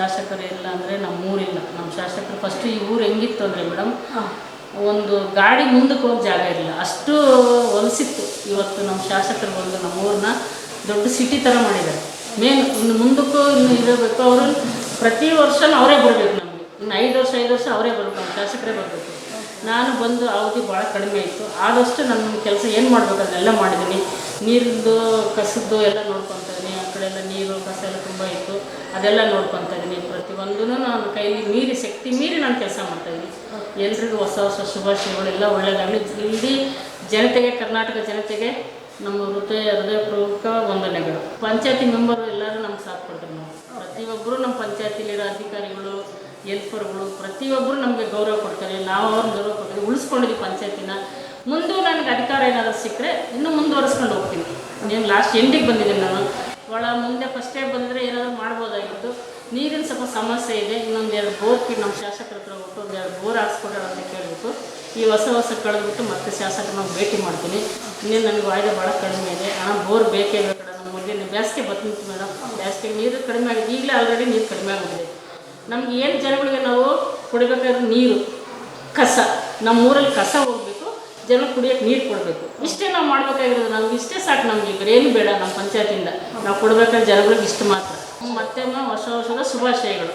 ಶಾಸಕರು ಇಲ್ಲ ಅಂದರೆ ನಮ್ಮ ಊರಿಲ್ಲ ನಮ್ಮ ಶಾಸಕರು ಫಸ್ಟ್ ಈ ಊರು ಹೆಂಗಿತ್ತು ಅಂದರೆ ಮೇಡಮ್ ಒಂದು ಗಾಡಿ ಮುಂದಕ್ಕೆ ಹೋಗಿ ಜಾಗ ಇರಲಿಲ್ಲ. ಅಷ್ಟು ಹೊಲಸಿತ್ತು. ಇವತ್ತು ನಮ್ಮ ಶಾಸಕರು ಬಂದು ನಮ್ಮ ಊರನ್ನ ದೊಡ್ಡ ಸಿಟಿ ಥರ ಮಾಡಿದ್ದಾರೆ. ಮೇನ್ ಇನ್ನು ಮುಂದಕ್ಕೂ ಇನ್ನು ಇರಬೇಕು ಅವರು. ಪ್ರತಿ ವರ್ಷನೂ ಅವರೇ ಬರಬೇಕು ನಮಗೆ. ಇನ್ನು ಐದು ವರ್ಷ ಐದು ವರ್ಷ ಅವರೇ ಬರಬೇಕು. ಶಾಸಕರೇ ಬರಬೇಕು. ನಾನು ಬಂದು ಅವಧಿ ಭಾಳ ಕಡಿಮೆ ಇತ್ತು ಆದಷ್ಟು ನಮ್ಮ ಕೆಲಸ ಏನು ಮಾಡಬೇಕು ಅದನ್ನೆಲ್ಲ ಮಾಡಿದ್ದೀನಿ. ನೀರಿಂದು ಕಸದ್ದು ಎಲ್ಲ ನೋಡ್ಕೊತೀನಿ ಆ ಕಡೆ ಎಲ್ಲ ನೀರು ಕಸ ಎಲ್ಲ ತುಂಬ ಇತ್ತು. ಅದೆಲ್ಲ ನೋಡ್ಕೊತಾ ಇದ್ದೀನಿ ಪ್ರತಿಯೊಂದೂ ನಾನು ಕೈಲಿ ಮೀರಿ, ಶಕ್ತಿ ಮೀರಿ ನಾನು ಕೆಲಸ ಮಾಡ್ತಾಯಿದ್ದೀನಿ ಎಲ್ರಿಗೂ ಹೊಸ ಹೊಸ ಶುಭಾಶಯಗಳು, ಎಲ್ಲ ಒಳ್ಳೆಯದಾಗಲಿ ಇಡೀ ಜನತೆಗೆ, ಕರ್ನಾಟಕ ಜನತೆಗೆ ನಮ್ಮ ಹೃದಯ ಹೃದಯಪೂರ್ವಕ ವಂದನೆಗಳು. ಪಂಚಾಯತಿ ಮೆಂಬರು ಎಲ್ಲರೂ ನಮ್ಗೆ ಸಾಥ್ ಕೊಡ್ತಾರೆ ನಾವು ಪ್ರತಿಯೊಬ್ಬರು ನಮ್ಮ ಪಂಚಾಯತಿಲಿರೋ ಅಧಿಕಾರಿಗಳು ಎಲ್ಪರ್ಗಳು ಪ್ರತಿಯೊಬ್ಬರು ನಮಗೆ ಗೌರವ ಕೊಡ್ತಾರೆ. ನಾವು ಅವ್ರನ್ನ ಗೌರವ ಕೊಡ್ತೀವಿ. ಉಳಿಸ್ಕೊಂಡಿದ್ದೀವಿ ಪಂಚಾಯತಿನ. ಮುಂದೆ ನನಗೆ ಅಧಿಕಾರ ಏನಾದರೂ ಸಿಕ್ಕರೆ ಇನ್ನೂ ಮುಂದುವರಿಸ್ಕೊಂಡು ಹೋಗ್ತೀನಿ. ಏನು ಲಾಸ್ಟ್ ಎಂಡಿಗೆ ಬಂದಿದ್ದೀನಿ ನಾನು. ಒಳ ಮುಂದೆ ಫಸ್ಟೇ ಬಂದರೆ ಏನಾದರೂ ಮಾಡ್ಬೋದಾಗಿತ್ತು. ನೀರಿನ ಸ್ವಲ್ಪ ಸಮಸ್ಯೆ ಇದೆ, ಇನ್ನೊಂದು ಎರಡು ಬೋರ್ ಕಿ ನಮ್ಮ ಶಾಸಕರ ಹತ್ರ ಹೋಗ್ಬಿಟ್ಟು ಎರಡು ಬೋರ್ ಹಾಕ್ಸ್ಕೊಡೋಣ ಅಂತ ಕೇಳಿಬಿಟ್ಟು ಈ ಹೊಸ ಹೊಸ ಕಳೆದ್ಬಿಟ್ಟು ಮತ್ತೆ ಶಾಸಕರನ್ನ ಭೇಟಿ ಮಾಡ್ತೀನಿ. ಇನ್ನೇನು ನನಗೆ ವಾಯ್ದೆ ಭಾಳ ಕಡಿಮೆ ಇದೆ. ಹಣ ಬೋರ್ ಬೇಕೇ ಬೇಕು ನಮ್ಮ ಮೊದಲಿನ ಬೇಸಿಗೆ ಬರ್ತಿತ್ತು ಮೇಡಮ್ ಬೇಸಿಗೆ ನೀರು ಕಡಿಮೆ ಆಗಿದೆ. ಈಗಲೇ ಆಲ್ರೆಡಿ ನೀರು ಕಡಿಮೆ ಆಗಿದೆ. ನಮ್ಗೆ ಏನು ಜನಗಳಿಗೆ ನಾವು ಕೊಡಬೇಕಾದ್ರೆ ನೀರು, ಕಸ. ನಮ್ಮ ಊರಲ್ಲಿ ಕಸ ಹೋಗಬೇಕು. ಜನ ಕುಡಿಯೋಕ್ಕೆ ನೀರು ಕೊಡಬೇಕು. ಇಷ್ಟೇ ನಾವು ಮಾಡಬೇಕಾಗಿರೋದು, ನಮ್ಗೆ ಇಷ್ಟೇ ಸಾಕು ನಮಗೆ ಏನು ಬೇಡ ನಮ್ಮ ಪಂಚಾಯತಿಂದ ನಾವು ಕೊಡಬೇಕಾದ್ರೆ ಜನಗಳಿಗೆ ಇಷ್ಟು ಮಾತ್ರ. ಮತ್ತೆ ಹೊಸ ವರ್ಷದ ಶುಭಾಶಯಗಳು.